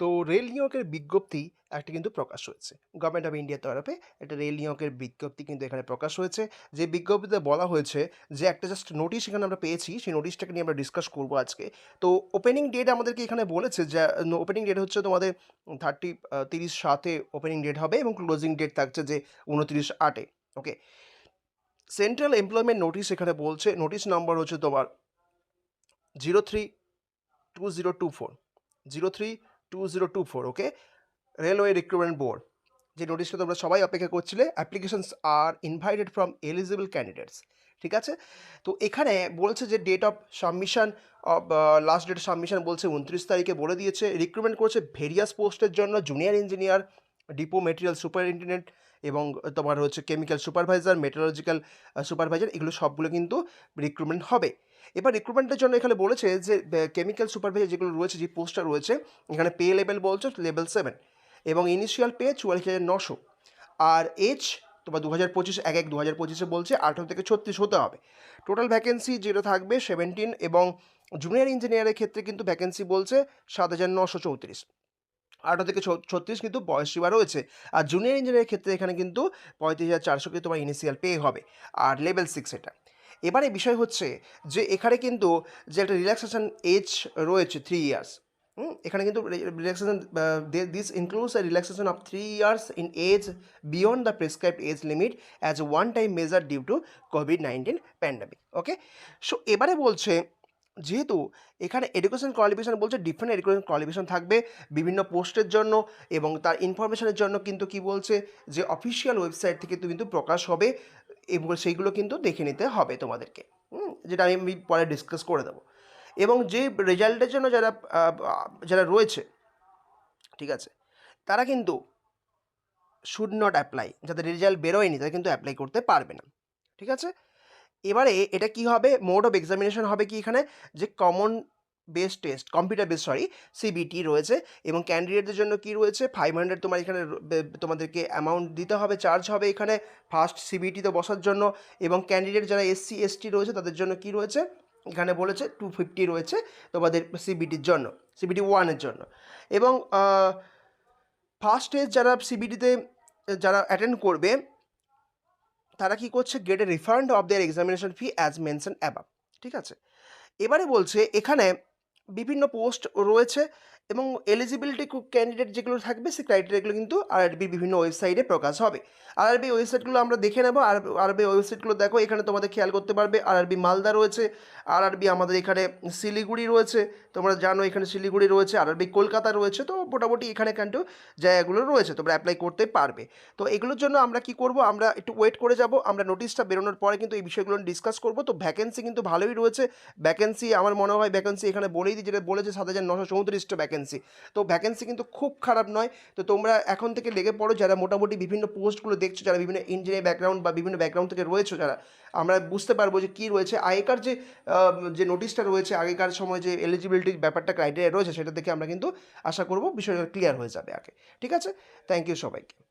তো রেল নিয়োগের বিজ্ঞপ্তি একটা কিন্তু প্রকাশ হয়েছে। গভর্নমেন্ট অফ ইন্ডিয়ার তরফে একটা রেল নিয়োগের বিজ্ঞপ্তি কিন্তু এখানে প্রকাশ হয়েছে। যে বিজ্ঞপ্তিতে বলা হয়েছে যে একটা জাস্ট নোটিশ এখানে আমরা পেয়েছি, সেই নোটিশটাকে নিয়ে আমরা ডিসকাস করব আজকে। তো ওপেনিং ডেট আমাদেরকে এখানে বলেছে যে ওপেনিং ডেট হচ্ছে তোমাদের থার্টি তিরিশ সাতে ওপেনিং ডেট হবে এবং ক্লোজিং ডেট থাকছে যে উনত্রিশ আটে ওকে সেন্ট্রাল এমপ্লয়মেন্ট নোটিশ এখানে বলছে নোটিশ নাম্বার হচ্ছে তোমার zero three two zero two four zero three two zero two four okay railway recruitment board যে নোটিশটা তোমরা সবাই অপেক্ষা করছিলে applications are invited from eligible candidates ঠিক আছে? তো এখানে বলছে যে date of submission last date submission বলছে উনত্রিশ তারিখে বলে দিয়েছে রিক্রুটমেন্ট করছে ভেরিয়াস পোস্টের জন্য junior engineer depot material superintendent এবং তোমার হচ্ছে কেমিক্যাল সুপারভাইজার মেটেরোলজিক্যাল সুপারভাইজার এগুলো সবগুলো কিন্তু রিক্রুটমেন্ট হবে। এবার রিক্রুটমেন্টের জন্য এখানে বলেছে যে কেমিক্যাল সুপারভাইজার যেগুলো রয়েছে, যে পোস্টটা রয়েছে, এখানে পে লেভেল বলছে লেভেল সেভেন এবং ইনিশিয়াল পে চুয়াল্লিশ হাজার নশো। আর এজ তোমার দু হাজার পঁচিশ, এক এক দু হাজার পঁচিশে বলছে, আঠেরো থেকে ছত্রিশ হতে হবে। টোটাল ভ্যাকেন্সি যেটা থাকবে সেভেন্টিন এবং জুনিয়র ইঞ্জিনিয়ারের ক্ষেত্রে কিন্তু ভ্যাকেন্সি বলছে সাত হাজার নশো চৌত্রিশ। আঠারো থেকে ছত্রিশ কিন্তু বয়স সীমা রয়েছে। আর জুনিয়র ইঞ্জিনিয়ারের ক্ষেত্রে এখানে কিন্তু পঁয়ত্রিশ হাজার চারশো কিন্তু তোমার ইনিশিয়াল পে হবে। আর লেভেল সিক্স এটা। এবারে বিষয় হচ্ছে যে এখানে কিন্তু যে একটা রিল্যাক্সেশন এজ রয়েছে থ্রি ইয়ার্স এখানে কিন্তু relaxation this includes a relaxation of three years in age beyond the prescribed age limit as one time measure due to covid nineteen pandemic okay so এবারে বলছে যেহেতু এখানে এডুকেশন কোয়ালিফিকেশান বলছে different education qualification থাকবে বিভিন্ন পোস্টের জন্য এবং তার ইনফরমেশনের জন্য কিন্তু কি বলছে যে অফিসিয়াল ওয়েবসাইট থেকে কিন্তু প্রকাশ হবে এবং সেইগুলো কিন্তু দেখে নিতে হবে তোমাদেরকে। যেটা আমি আমি পরে ডিসকাস করে দেবো। এবং যে রেজাল্টের জন্য যারা যারা রয়েছে, ঠিক আছে, তারা কিন্তু শুড নট অ্যাপ্লাই যাদের রেজাল্ট বেরোয়নি, তারা কিন্তু অ্যাপ্লাই করতে পারবে না। ঠিক আছে? এবারে এটা কি হবে? মোড অফ এক্সামিনেশন হবে কি এখানে? যে common base test computer base sorry CBT রয়েছে এবং ক্যান্ডিডেটদের জন্য কি রয়েছে? ফাইভ হান্ড্রেড তোমার এখানে তোমাদেরকে অ্যামাউন্ট দিতে হবে চার্জ হবে এখানে ফার্স্ট সিবিটিতে বসার জন্য এবং ক্যান্ডিডেট যারা এসসি এসটি রয়েছে তাদের জন্য কি রয়েছে? এখানে বলেছে টু ফিফটি রয়েছে তোমাদের সিবিটির জন্য সিবিটি ওয়ানের জন্য এবং ফার্স্ট স্টেজ যারা সিবিটিতে যারা অ্যাটেন্ড করবে, তারা কি করছে? Get a refund of their examination fee as mention above ঠিক আছে? এবারে বলছে এখানে বিভিন্ন পোস্ট রয়েছে। এবং এলিজিবিলিটি ক্যান্ডিডেট যেগুলো থাকবে, সেই ক্রাইটেরিয়াগুলো কিন্তু আরআরবির বিভিন্ন ওয়েবসাইটে প্রকাশ হবে। আরআরবি ওয়েবসাইটগুলো আমরা দেখে নেব। আর আরবি ওয়েবসাইটগুলো দেখো, এখানে তোমাদের খেয়াল করতে পারবে আরআরবি মালদা রয়েছে আরআরবি আমাদের এখানে শিলিগুড়ি রয়েছে, তোমরা জানো এখানে শিলিগুড়ি রয়েছে আরআরবি কলকাতা রয়েছে, তো মোটামুটি এখানে কিন্তু জায়গাগুলো রয়েছে, তোমরা অ্যাপ্লাই করতে পারবে। তো এগুলোর জন্য আমরা কি করব, আমরা একটু ওয়েট করে যাব, আমরা নোটিশটা বেরোনোর পরে কিন্তু এই বিষয়গুলো ডিসকাস করব। তো ভ্যাকেন্সি কিন্তু ভালোই রয়েছে ভ্যাকেন্সি আমার মনে হয় ভ্যাকেন্সি এখানে বলেই দিই, যেটা বলেছে সাত হাজার নশো চৌত্রিশটা ভ্যাকেন্সি তো ভ্যাকেন্সি কিন্তু খুব খারাপ নয়। তো তোমরা এখন থেকে লেগে পড়ো যারা মোটামুটি বিভিন্ন পোস্টগুলো দেখছ, যারা বিভিন্ন ইঞ্জিনিয়ার ব্যাকগ্রাউন্ড বা বিভিন্ন ব্যাকগ্রাউন্ড থেকে রয়েছো যারা, আমরা বুঝতে পারব যে কী রয়েছে। আগেকার যে যে নোটিশটা রয়েছে, আগেকার সময় যে এলিজিবিলিটির ব্যাপারটা ক্রাইটেরিয়া রয়েছে, সেটা দেখে আমরা কিন্তু আশা করব বিষয়টা ক্লিয়ার হয়ে যাবে আগে। ঠিক আছে? থ্যাংক ইউ সবাইকে।